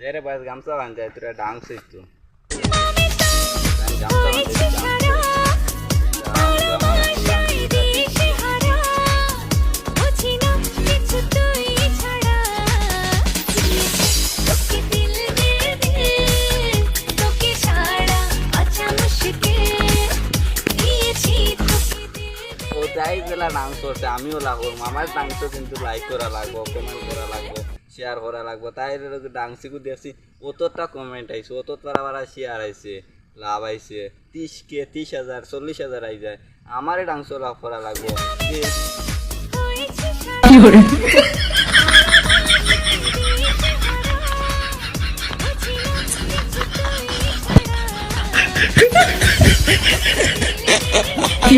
ಬೇರೆ ಬಾಯ್ಸ್ ಗಮಸ ಪಂಚಾಯತ್ ಡಾಂಗ್ಸ್ ಇತ್ತು ಗಮಸ ও যাই গেলা ডান্স করছে আমিও লাগবো আমার ডান্সও কিন্তু লাইক করা লাগবো কমেন্ট করা লাগবো শেয়ার করা লাগবো। তাই ডান্সিকু দেখছি অতটা কমেন্ট আইছে অত পারা পারা শেয়ার আইছে। লাভ আইছে। তিরিশ কে তিরিশ হাজার, চল্লিশ হাজার আই যায়। আমারই ডান্সও লাভ করা লাগবো। কি